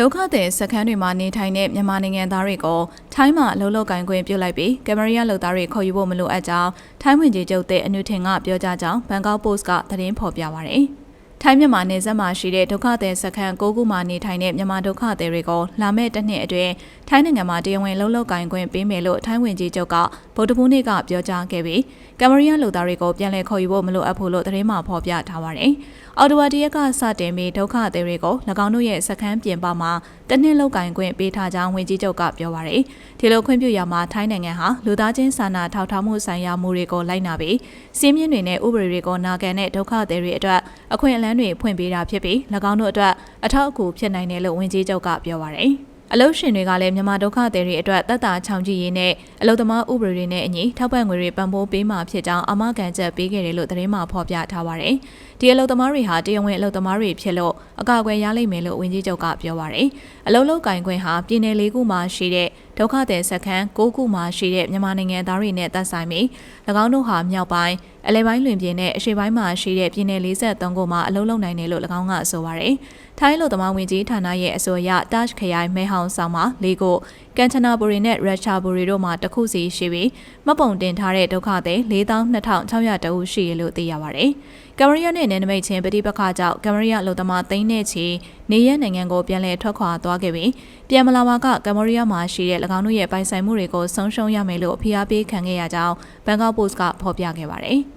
ဒုက္ခသည်စခန်းတွေမှာနေထိုင်တဲ့မြန်မာနိုင်ငံသားတွေကိုထိုင်းမှာအလုပ်လုပ်ကိုင်ခွင့်ပြုလိုက်ပြီးကမ်မရီယာလုပ်သားတွေခေါ်ယူဖို့မလိုအပ်ကြောင်းထိုင်းဝင်ကြီးချုပ်တဲ့အနုထင်ကပြောကြားကြောင်းဘန်ကောက်ပို့စ်ကသတင်းဖော်ပြပါရယ်။ထိုင်းမြန်မာနယ်စပ်မှာရှိတဲ့ဒုက္ခသည်စခန်း၉ခုမှာနေထိုင်တဲ့မြန်မာဒုက္ခသည်တွေကိုလာမယ့်တစ်နှစ်အတွင်းထိုင်းနိုင်ငံမှာတရားဝင်လှုပ်လှုပ်ကိုင်ခွင့်ပေးမယ်လို့ထိုင်းဝင်ကြီးချုပ်ကဗုဒ္ဓဘူးနေ့ကပြောကြားခဲ့ပြီးကမ်မရီယာလုပ်သားတွေကိုပြန်လည်ခေါ်ယူဖို့မလိုအပ်ဘူးလို့သတင်းမှဖော်ပြထားပါတယ်။ အော်တိုဝါတရက်ကစတင်ပြီးဒုက္ခသည်တွေကို၎င်းတို့ရဲ့စခန်းပြင်ပမှာတနည်းလောက်ကင်ခွင့်ပေးထားကြောင်းဝင်ကြီးချုပ်ကပြောပါရယ်ဒီလိုခွင့်ပြုရမှာထိုင်းနိုင်ငံဟာလူသားချင်းစာနာထောက်ထားမှုဆိုင်ရာမူတွေကိုလိုက်နာပြီးစီးမြင့်တွေနဲ့ဥပဒေတွေကိုနာခံတဲ့ဒုက္ခသည်တွေအတွက်အခွင့်အလမ်းတွေဖွင့်ပေးတာဖြစ်ပြီး၎င်းတို့အတွက်အထောက်အကူဖြစ်နိုင်တယ်လို့ဝင်ကြီးချုပ်ကပြောပါရယ် အလုရှင်တွေကလည်းမြန်မာဒုက္ခသည်တွေအတွက်တက်တာချောင်ကြည့်ရေးနဲ့အလုသမားဥပဒေတွေနဲ့အညီထောက်ပံ့ငွေတွေပံ့ပိုးပေးမှာဖြစ်ကြောင်းအမကန်ချက်ပေးခဲ့တယ်လို့သတင်းမှဖော်ပြထားပါတယ်။ဒီအလုသမားတွေဟာတရားဝင်အလုသမားတွေဖြစ်လို့အကာအကွယ်ရလိမ့်မယ်လို့ဝန်ကြီးချုပ်ကပြောပါတယ်။အလုလုကင်ခွင့်ဟာပြည်내၄ခုမှာရှိတဲ့ ဒုက္ခသည်စခန်း၉ခုမှာရှိတဲ့မြန်မာနိုင်ငံသားတွေနဲ့သက်ဆိုင်ပြီး၎င်းတို့ဟာမြောက်ပိုင်းအလဲပိုင်းလွင်ပြင်နဲ့အရှေ့ပိုင်းမှာရှိတဲ့ပြည်내43ခုမှာအလုံးလုံးနိုင်တယ်လို့၎င်းကဆိုပါရယ်။ထိုင်းလူသမားဝင်ကြီးဌာနရဲ့အဆိုအရတတ်ခရိုင်မဲဟောင်ဆောင်မှာ၄ခု ကန်ချနာဘူရီနဲ့ရက်ချာဘူရီတို့မှာတစ်ခုစီရှိပြီးမပုံတင်ထားတဲ့ဒုက္ခသည်42,600တဦးရှိရလို့သိရပါရယ်။ကမ်မရီယာနဲ့နယ်နိမိတ်ချင်းပဋိပက္ခကြောင့်ကမ်မရီယာလူသမားသိန်းနဲ့ချီနေရနိုင်ငံကိုပြန်လည်ထွက်ခွာသွားခဲ့ပြီးပြန်မလာပါကကမ်မရီယာမှာရှိတဲ့၎င်းတို့ရဲ့ပိုင်ဆိုင်မှုတွေကိုဆုံးရှုံးရမယ်လို့ဖိအားပေးခံခဲ့ရကြောင်းဘန်ကောက်ပို့စ်ကဖော်ပြခဲ့ပါတယ်။